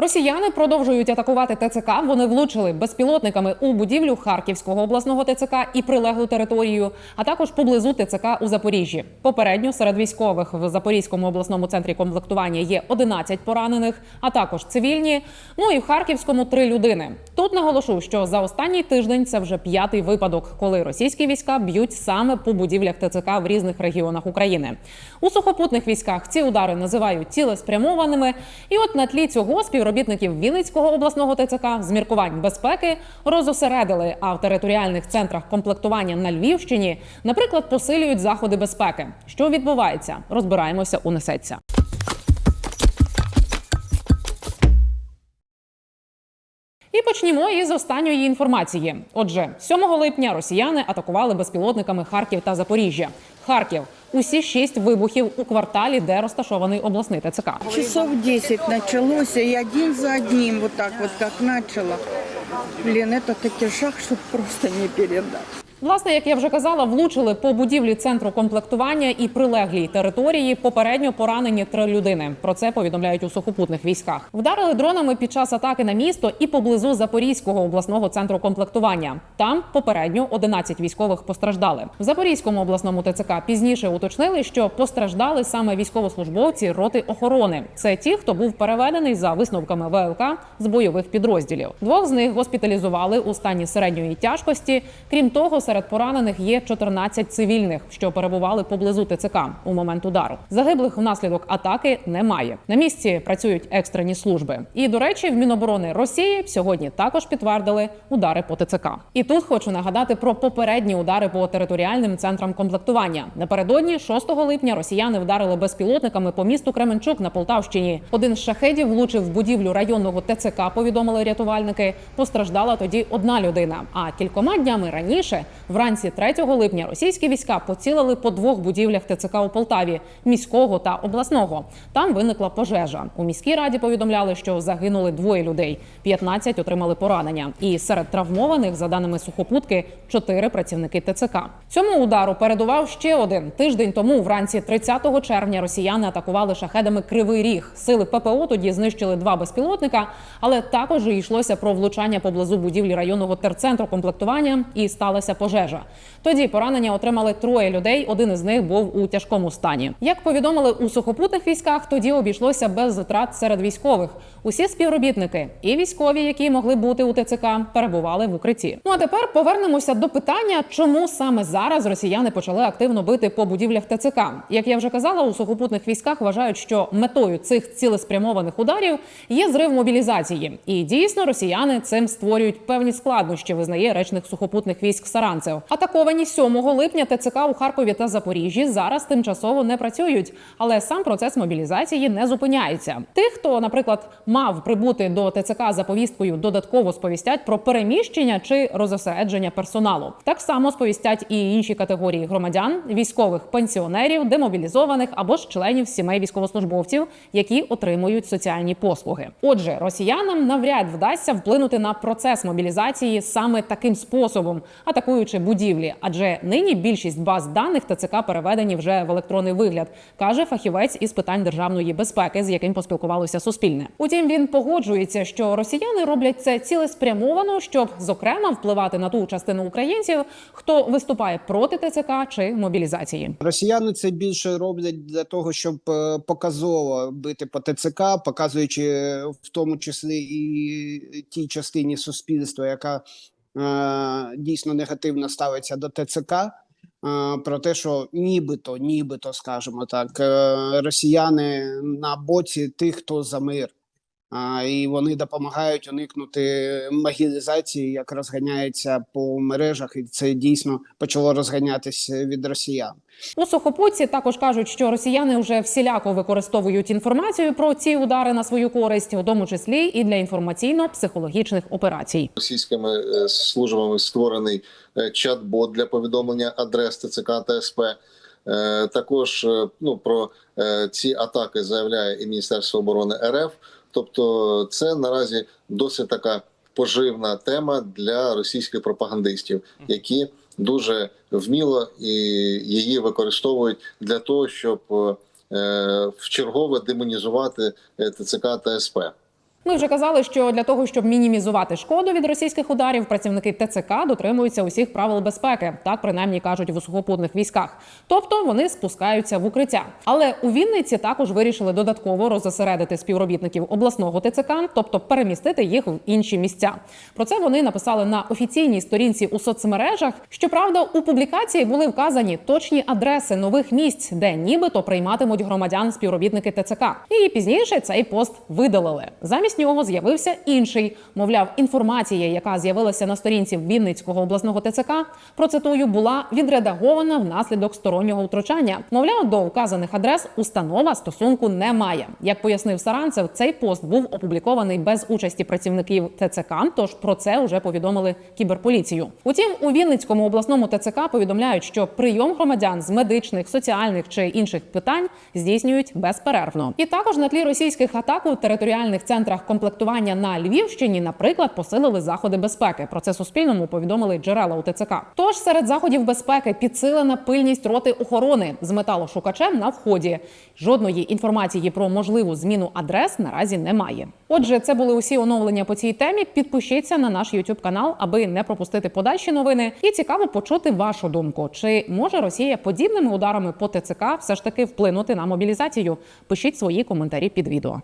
Росіяни продовжують атакувати ТЦК. Вони влучили безпілотниками у будівлю Харківського обласного ТЦК і прилеглу територію, а також поблизу ТЦК у Запоріжжі. Попередньо серед військових в Запорізькому обласному центрі комплектування є 11 поранених, а також цивільні. Ну і в Харківському три людини. Тут наголошу, що за останній тиждень це вже п'ятий випадок, коли російські війська б'ють саме по будівлях ТЦК в різних регіонах України. У сухопутних військах ці удари називають цілеспрямованими. І от на тлі цього співробітників Вінницького обласного ТЦК з міркувань безпеки розосередили, а в територіальних центрах комплектування на Львівщині, наприклад, посилюють заходи безпеки. Що відбувається? Розбираємося у несеться. І почнімо із останньої інформації. Отже, 7 липня росіяни атакували безпілотниками Харків та Запоріжжя. Харків усі шість вибухів у кварталі, де розташований обласний ТЦК. Часов 10 почалося, і один за одним вот так як как Блін, це это жах, шаг, просто не передать. Власне, як я вже казала, влучили по будівлі центру комплектування і прилеглій території. Попередньо поранені три людини. Про це повідомляють у сухопутних військах. Вдарили дронами під час атаки на місто і поблизу Запорізького обласного центру комплектування. Там попередньо 11 військових постраждали. В Запорізькому обласному ТЦК пізніше уточнили, що постраждали саме військовослужбовці роти охорони. Це ті, хто був переведений за висновками ВЛК з бойових підрозділів. Двох з них госпіталізували у стані середньої тяжкості. Крім того, серед поранених є 14 цивільних, що перебували поблизу ТЦК у момент удару. Загиблих внаслідок атаки немає. На місці працюють екстрені служби. І до речі, в Міноборони Росії сьогодні також підтвердили удари по ТЦК. І тут хочу нагадати про попередні удари по територіальним центрам комплектування. Напередодні 6 липня росіяни вдарили безпілотниками по місту Кременчук на Полтавщині. Один з шахедів влучив в будівлю районного ТЦК. Повідомили рятувальники. Постраждала тоді одна людина. А кількома днями раніше, вранці 3 липня, російські війська поцілили по двох будівлях ТЦК у Полтаві міського та обласного. Там виникла пожежа. У міській раді повідомляли, що загинули двоє людей, 15 отримали поранення. І серед травмованих, за даними сухопутки, чотири працівники ТЦК. Цьому удару передував ще один тиждень тому. Вранці 30 червня росіяни атакували шахедами Кривий Ріг. Сили ППО тоді знищили два безпілотника, але також йшлося про влучання поблизу будівлі районного терцентру комплектування і сталася пожежа. Тоді поранення отримали троє людей. Один із них був у тяжкому стані. Як повідомили у сухопутних військах, тоді обійшлося без втрат серед військових. Усі співробітники і військові, які могли бути у ТЦК, перебували в укритті. Ну а тепер повернемося до питання, чому саме зараз росіяни почали активно бити по будівлях ТЦК. Як я вже казала, у сухопутних військах вважають, що метою цих цілеспрямованих ударів є зрив мобілізації. І дійсно росіяни цим створюють певні складнощі, визнає речник сухопутних військ Саранцев. Атаковані 7 липня ТЦК у Харкові та Запоріжжі зараз тимчасово не працюють, але сам процес мобілізації не зупиняється. Тих, хто, наприклад, мав прибути до ТЦК за повісткою, додатково сповістять про переміщення чи розосередження персоналу. Так само сповістять і інші категорії громадян, військових пенсіонерів, демобілізованих або ж членів сімей військовослужбовців, які отримують соціальні послуги. Отже, росіянам навряд вдасться вплинути на процес мобілізації саме таким способом, атакуючи будівлі, адже нині більшість баз даних ТЦК переведені вже в електронний вигляд, каже фахівець із питань державної безпеки, з яким поспілкувалося Суспільне. Утім, він погоджується, що росіяни роблять це цілеспрямовано, щоб зокрема впливати на ту частину українців, хто виступає проти ТЦК чи мобілізації. Росіяни це більше роблять для того, щоб е, показово бити по ТЦК, показуючи е, в тому числі і тій частині суспільства, яка дійсно негативно ставиться до ТЦК. е, Про те, що нібито, нібито, скажімо так, е, росіяни на боці тих, хто за мир, а, і вони допомагають уникнути могілізації, як розганяється по мережах, і це дійсно почало розганятися від росіян. У сухопутці також кажуть, що росіяни вже всіляко використовують інформацію про ці удари на свою користь, у тому числі і для інформаційно-психологічних операцій. російськими е, службами створений е, чат-бот для повідомлення адрес ТЦК та СП. Е, Також е, ну про е, ці атаки заявляє і Міністерство оборони РФ. Тобто, це наразі досить така поживна тема для російських пропагандистів, які дуже вміло і її використовують для того, щоб е, в чергове демонізувати е, ТЦК та СП. Ми вже казали, що для того, щоб мінімізувати шкоду від російських ударів, працівники ТЦК дотримуються усіх правил безпеки, так принаймні кажуть в сухопутних військах. Тобто вони спускаються в укриття. Але у Вінниці також вирішили додатково розосередити співробітників обласного ТЦК, тобто перемістити їх в інші місця. Про це вони написали на офіційній сторінці у соцмережах. Щоправда, у публікації були вказані точні адреси нових місць, де нібито прийматимуть громадян співробітники ТЦК. І пізніше цей пост видалили. Замість нього з'явився інший. Мовляв, інформація, яка з'явилася на сторінці Вінницького обласного ТЦК, процитую, була відредагована внаслідок стороннього втручання. Мовляв, до вказаних адрес установа стосунку не має. Як пояснив Саранцев, цей пост був опублікований без участі працівників ТЦК. Тож про це вже повідомили кіберполіцію. Утім, у Вінницькому обласному ТЦК повідомляють, що прийом громадян з медичних, соціальних чи інших питань здійснюють безперервно. І також на тлі російських атак у територіальних центрах комплектування на Львівщині, наприклад, посилили заходи безпеки. Про це Суспільному повідомили джерела у ТЦК. Тож серед заходів безпеки підсилена пильність роти охорони з металошукачем на вході. Жодної інформації про можливу зміну адрес наразі немає. Отже, це були усі оновлення по цій темі. Підпишіться на наш YouTube канал, аби не пропустити подальші новини. І цікаво почути вашу думку. Чи може Росія подібними ударами по ТЦК все ж таки вплинути на мобілізацію? Пишіть свої коментарі під відео.